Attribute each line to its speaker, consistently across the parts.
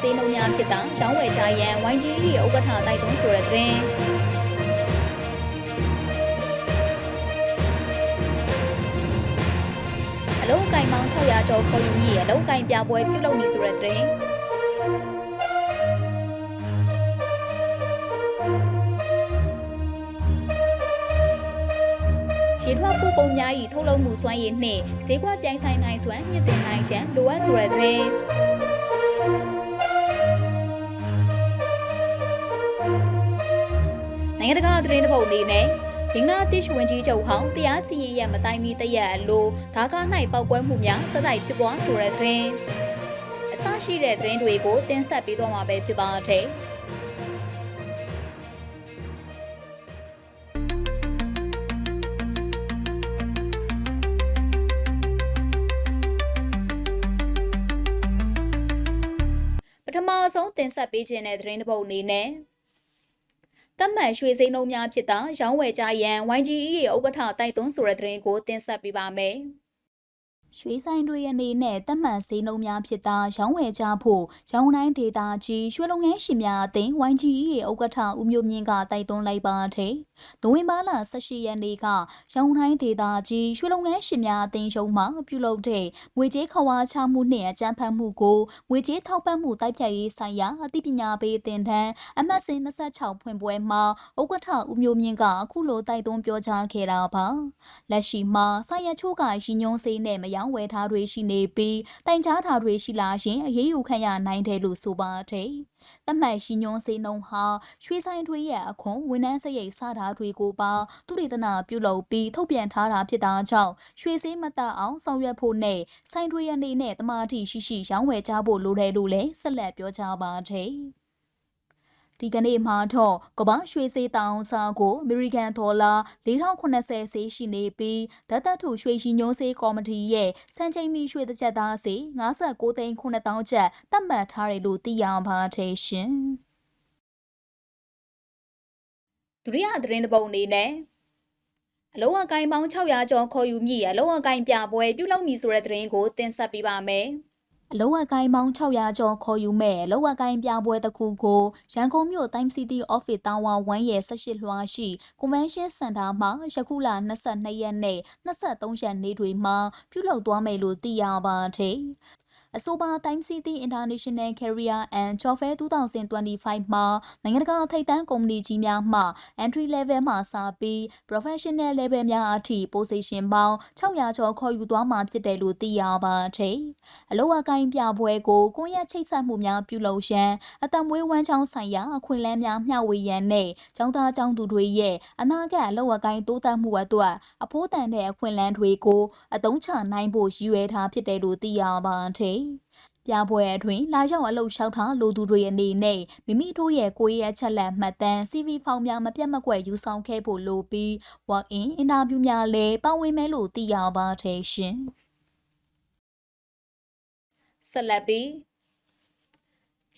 Speaker 1: စေးနှုံများဖြစ်တာရောင်းဝယ်ကြရန် YGE ဥက္ကဋ္ဌတိုက်တွန်းဆိုတဲ့သတင်းအလုံးအကင်ပေါင်း600ကျော်ခေါ်ယူမိရဲ့အလုံးအကင်ပြပွဲပြုလုပ်မည်ဆိုတဲ့သတင်းရေထွက်ပူပုံများ၏ထုတ်လုပ်မှုစွမ်းရည်နှင့်ဈေးကွက်ပြိုင်ဆိုင်နိုင်စွမ်းမြင့်တင်နိုင်ရန်လိုအပ်ဆိုတဲ့သတင်း နိုင်ငံတကာသတင်းတစ်ပုဒ်အနေနဲ့ဘင်္ဂလားဒေ့ရှ်ဝန်ကြီးချုပ်ဟောင်းတရားစီရင်ရမတိုင်မီတရက်အလိုဒါကာ၌ပောက်ကွဲမှုများစတိုက်ဖြစ်ပွားဆိုတဲ့သတင်းအဆရှိတဲ့သတင်းတွေကိုတင်ဆက်ပေးသွားမှာပဲဖြစ်ပါတယ်။ပထမဆုံးတင်ဆက်ပေးခြင်းတဲ့သတင်းတစ်ပုဒ်အနေနဲ့ တတ်မှတ်ရွှေစိမ်းနှုံးများဖြစ်တာရောင်းဝယ်ကြရန် YGE ရဲ့ဥက္ကဋ္ဌတိုက်သွင်းဆိုတဲ့သတင်းကိုတင်ဆက်ပေးပါမယ်။ ရွှေဆိုင်တွေအနေနဲ့တတ်မှတ်ဈေးနှုန်းများဖြစ်တာရောင်းဝယ်ကြဖို့ရောင်းတိုင်းဒေတာကြီးရွှေလုံငန်းရှင်များအသင်း YGE ရဲ့ဥက္ကဋ္ဌဦးမျိုးမြင့်ကတိုက်တွန်းလိုက်ပါတယ်။နိုဝင်ဘာလ18ရက်နေ့ကရောင်းတိုင်းဒေတာကြီးရွှေလုံငန်းရှင်များအသင်းရုံးမှပြုလုပ်တဲ့ငွေကြေးခဝါချမှုနှင့်အကြံဖတ်မှုကိုငွေကြေးထောက်ပံ့မှုတိုက်ဖြတ်ရေးဆိုင်ရာအသိပညာပေးတင်ထမ်းအမှတ်စဉ်26ဖွင့်ပွဲမှာဥက္ကဋ္ဌဦးမျိုးမြင့်ကအခုလိုတိုက်တွန်းပြောကြားခဲ့တာပါ။လက်ရှိမှာဆိုင်ရချို့ကရည်ညွှန်းစေးနဲ့မရောင်းဝယ်ထားတွေရှိနေပြီးတိုင်ကြားထားတွေရှိလာရင်အရေးယူခံရနိုင်တယ်လို့ဆိုပါတယ်။တမတ်ရှိညွန်စေနှုံဟာရွှေဆိုင်တွေရဲ့အခွန်ဝန်ထမ်းစရိတ်စတာတွေကိုပါသူရိဒနာပြုလုပ်ပြီးထုတ်ပြန်ထားတာဖြစ်တာကြောင့်ရွှေစေးမတက်အောင်ဆောင်ရွက်ဖို့နဲ့ဆိုင်တွေအနေနဲ့တမာတိရှိရှိရောင်းဝယ်ကြဖို့လိုတယ်လို့လည်းဆက်လက်ပြောကြားပါတယ်။ ဒီကနေ့မှာတော့ကမ္ဘာရွှေစေးတောင်စာကိုအမေရိကန်ဒေါ်လာ4080စေးရှိနေပြီးဒတ်သက်ထုရွှေရှိညိုးစေးကော်မတီရဲ့စံချိန်မီရွှေတစ်ချက်သားစေး59သိန်း9000ကျပ်သတ်မှတ်ထားတယ်လို့သိရပါတယ်ရှင်။ဒုတိယသတင်းတစ်ပုဒ်အနေနဲ့အလုံးအကိုင်းပေါင်း600ကျော်ခေါ်ယူမိအလုံးအကိုင်းပြပွဲပြုလုပ်မည်ဆိုတဲ့သတင်းကိုတင်ဆက်ပေးပါမယ်။ အလောဝကိုင်းပေါင်း600ကျော်ခေါ်ယူမဲ့လောဝကိုင်းပြပွဲတစ်ခုကိုရန်ကုန်မြို့ Time City Office Tower 1ရဲ့18လွှာရှိ Convention Center မှာယခုလ22ရက်နေ့23ရက်နေ့တွေမှာပြုလုပ်သွားမယ်လို့သိရပါတယ်။ အဆိုပါ Time City International Career and Job Fair 2025မှာနိုင်ငံတကာထိပ်တန်းကုမ္ပဏီကြီးများမှ entry level မှစပြီး professional level များအထိ position ပေါင်း600ကျော်ခေါ်ယူသွားမှာဖြစ်တယ်လို့သိရပါတယ်။အလို့အကိုင်းပြပွဲကိုကိုရက်ချိတ်ဆက်မှုများပြုလုပ်ရန်အသက်မွေးဝမ်းချောင်းဆိုင်ရာအခွင့်အလမ်းများမျှဝေရန်နဲ့ကျောင်းသားကျောင်းသူတွေရဲ့အနာဂတ်အလို့အကိုင်းတိုးတက်မှုအတွက်အဖိုးတန်တဲ့အခွင့်အလမ်းတွေကိုအသုံးချနိုင်ဖို့ရည်ရွယ်ထားဖြစ်တယ်လို့သိရပါတယ်။ ပြပွဲအတွင်းလာရောက်အလုပ်လျှောက်ထားလိုသူတွေအနေနဲ့မိမိတို့ရဲ့ကိုယ်ရဲ့ချက်လက်မှတ်တမ်း CV ဖောင်များမပြတ်မကွက်ယူဆောင်ခဲ့ဖို့လိုပြီး work in interview များလည်းပါဝင်မယ်လို့သိရပါတယ်ရှင်။ဆက်လက်ပြီး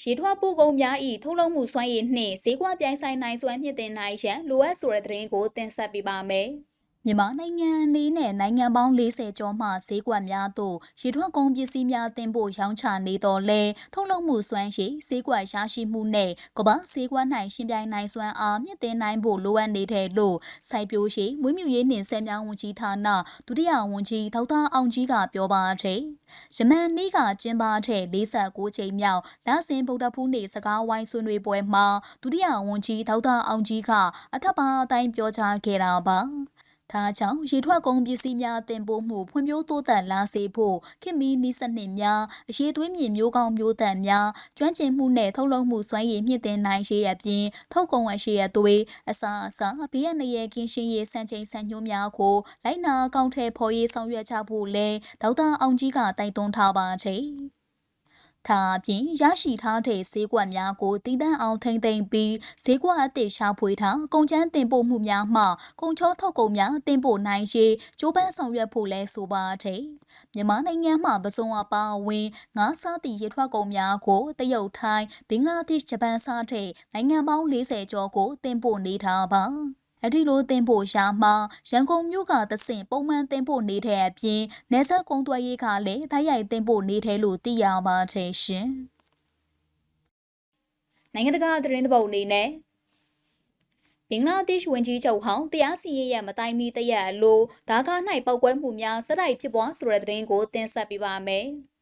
Speaker 1: ရေထွားပို့ကုန်များဤထုတ်လုပ်မှုစွမ်းရည်နှင့်ဈေးကွက်ပြိုင်ဆိုင်နိုင်စွမ်းမြင့်တင်နိုင်ရန်လိုအပ်ဆိုတဲ့သတင်းကိုတင်ဆက်ပေးပါမယ်။ မြန်မာနိုင်ငံအနေနဲ့နိုင်ငံပေါင်း40ကျော်မှဈေးကွက်များသို့ရေထွက်ကုန်ပစ္စည်းများတင်ပို့ရောင်းချနေတော်လဲထုတ်လုပ်မှုစွမ်းရှိဈေးကွက်ရရှိမှုနဲ့ကမ္ဘာဈေးကွက်၌ရှင်ပြိုင်နိုင်စွမ်းအားမြင့်တင်နိုင်ဖို့လိုအပ်နေတဲ့လို့စိုက်ပျိုးရှိမွေးမြူရေးနှင့်ဆယ်များဝန်ကြီးဌာနဒုတိယဝန်ကြီးဒေါက်တာအောင်ကြီးကပြောပါတယ်။ယမန်နေ့ကကျင်းပတဲ့46ချိန်မြောက်လဆင်ဗုဒ္ဓဖူးနေ့စကားဝိုင်းဆွေးနွေးပွဲမှာဒုတိယဝန်ကြီးဒေါက်တာအောင်ကြီးကအထက်ပါအတိုင်းပြောကြားခဲ့တာပါ။ ဒါကြောင့်ရေထွက်ကုန်ပစ္စည်းများတင်ပို့မှုဖွံ့ဖြိုးတိုးတက်လာစေဖို့ခင်မီနီးစနစ်များအရေးသွေးမြေမျိုးကောင်းမျိုးတန်များကျွမ်းကျင်မှုနဲ့ထုတ်လုပ်မှုစွမ်းရည်မြင့်တင်နိုင်ရေးအပြင်ထုတ်ကုန်အရှိရသွေးအစာအစာဘေးရနရဲ့ကင်းရှင်းရေးစံချိန်စံညွှန်းများကိုလိုက်နာအကောင့်ထဲဖော်ရေးဆောင်ရွက်ကြဖို့လဲဒေါက်တာအောင်ကြီးကတိုက်တွန်းထားပါတယ်။ ဒါအပြင်ရရှိထားတဲ့ဈေးကွက်များကိုတည်တံ့အောင်ထိမ့်သိမ်းပြီးဈေးကွက်အသစ်ရှာဖွေထားကုန်ကျန်းတင်ပို့မှုများမှကုန်ချောထုတ်ကုန်များတင်ပို့နိုင်ရေးကြိုးပမ်းဆောင်ရွက်ဖို့လဲဆိုပါတယ်။မြန်မာနိုင်ငံမှာပစုံအပါအဝင်ငါးစားသည့်ရထွက်ကုန်များကိုတရုတ်ထိုင်းဘင်္ဂလားဒေ့ရှ်ဂျပန်စတဲ့နိုင်ငံပေါင်း40ကျော်ကိုတင်ပို့နေတာပါ။ အဒီလိုတင်ဖို့ရှာမှာရန်ကုန်မြို့ကသဆင့်ပုံမှန်တင်ဖို့နေတဲ့အပြင်နေဆက်ကုန်းသွဲရေးကလည်းတိုက်ရိုက်တင်ဖို့နေတယ်လို့သိရပါတယ်ရှင်။နိုင်ငံတကာသတင်းတပုတ်အနေနဲ့ဘင်္ဂလားဒေ့ရှ်ဝန်ကြီးချုပ်ဟောင်းတရားစီရင်ရမတိုင်မီတရက်အလိုဒါကာ၌ပောက်ကွဲမှုများစတိုက်ဖြစ်ပွားဆိုတဲ့သတင်းကိုတင်ဆက်ပေးပါမယ်။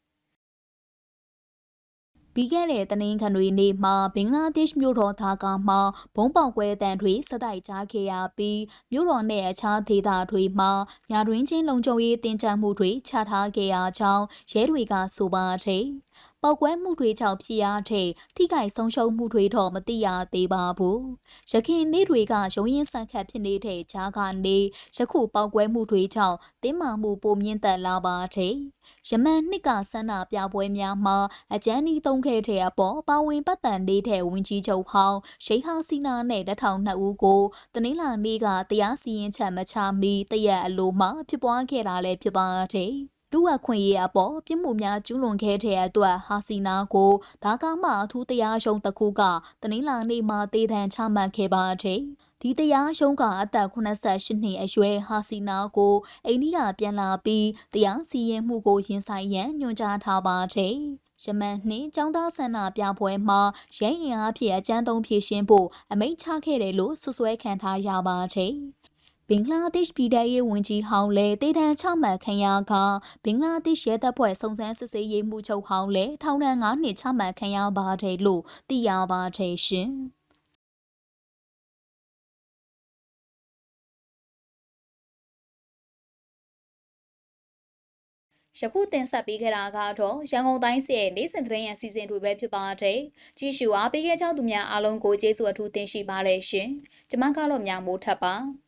Speaker 1: ပြီးခဲ့တဲ့တနင်္ဂနွေနေ့မှာဘင်္ဂလားဒေ့ရှ်မြို့တော်ဒါကာမှာဘုံပေါက်ကွဲတံတွေစတိုက်ကြားခဲ့ရပြီးမြို့တော်နဲ့အခြားဒေသတွေမှာညာတွင်ချင်းလုံခြုံရေးတင်ကြမှုတွေချထားခဲ့ရကြောင်းရဲတွေကဆိုပါတယ်။ ပောက်ကွဲမှုတွေကြောင့်ဖြစ်ရတဲ့ထိခိုက်ဆုံးရှုံးမှုတွေတော့မသိရသေးပါဘူး။ရခင်နေ့တွေကရုံးရင်ဆန်ခတ်ဖြစ်နေတဲ့ဂျားကနေယခုပောက်ကွဲမှုတွေကြောင့်တင်းမာမှုပိုမြင့်တက်လာပါတယ်။ယမန်နှစ်ကဆန္ဒပြပွဲများမှာအကြမ်းဤသုံးခဲ့တဲ့အပေါ်ပါဝင်ပတ်သက်နေတဲ့ဝင်းကြီးချုပ်ဟောင်းရှိဟာစီနာနဲ့လက်ထောင်နှစ်ဦးကိုတနင်္လာနေ့ကတရားစီရင်ချက်မချမီတရက်အလိုမှဖြစ်ပွားခဲ့တာလည်းဖြစ်ပါတယ်။ လူဝခွင့်ရေးအပေါ်ပြစ်မှုများကျူးလွန်ခဲ့တဲ့အတွက်ဟာစီနာကိုဒါကမှအထူးတရားရုံးတစ်ခုကတနင်္လာနေ့မှာတေးသံချမှတ်ခဲ့ပါတယ်။ဒီတရားရုံးကအသက်88နှစ်အရွယ်ဟာစီနာကိုအိန္ဒိယပြန်လာပြီးတရားစီရင်မှုကိုရင်ဆိုင်ရန်ညွှန်ကြားထားပါတယ်။ယမန်နှင့်ចောင်းသားဆန္ဒပြပွဲမှာရဲရင်အားဖြင့်အကြမ်းသုံးဖြည့်ရှင်းဖို့အမိန့်ချခဲ့တယ်လို့ဆွဆွဲခံထားရပါတယ်။ ဘင်္ဂလားဒေ့ရှ်ပြည်ထောင်ရေးဝန်ကြီးဟောင်းလည်းတေတံချမှတ်ခံရကဘင်္ဂလားဒေ့ရှ်ရဲတပ်ဖွဲ့စုံစမ်းစစ်ဆေးရေးမှူးချုပ်ဟောင်းလည်းထောင်ဒဏ်9နှစ်ချမှတ်ခံရပါတယ်လို့သိရပါတယ်ရှင်။ယခုတင်ဆက်ပေးခဲ့တာကတော့ရန်ကုန်တိုင်းစီရဲ့နေ့စဉ်သတင်းရအစီအစဉ်တွေပဲဖြစ်ပါတယ်။ကြည့်ရှုအားပေးခဲ့ကြသူများအားလုံးကိုကျေးဇူးအထူးတင်ရှိပါတယ်ရှင်။ကျွန်မကတော့မြမိုးထပ်ပါ။